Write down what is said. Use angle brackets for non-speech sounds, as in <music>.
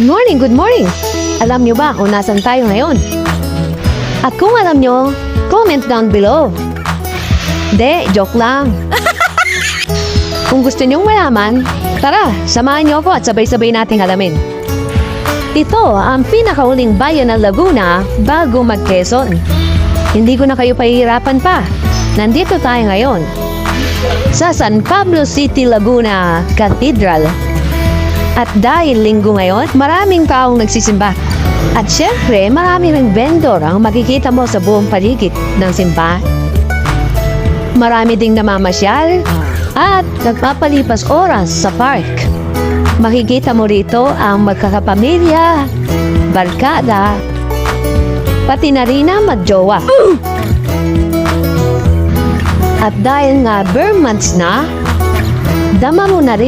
Good morning, good morning. Alam nyo ba kung nasan tayo ngayon? At kung alam nyo, comment down below. De, joke lang. <laughs> kung gusto nyong malaman, tara, samahan nyo ako at sabay-sabay nating alamin. Ito ang pinakauling bayan ng Laguna bago mag-Quezon. Hindi ko na kayo pahihirapan pa. Nandito tayo ngayon sa San Pablo City, Laguna Cathedral. At dahil linggo ngayon, maraming taong nagsisimba. At syempre, marami ring vendor ang makikita mo sa buong paligid ng simbahan. Marami ding namamasyal at nagpapalipas oras sa park. Makikita mo rito ang magkakapamilya, barkada, pati na rin ang magjowa. At dahil nga bare months na, dama mo na rin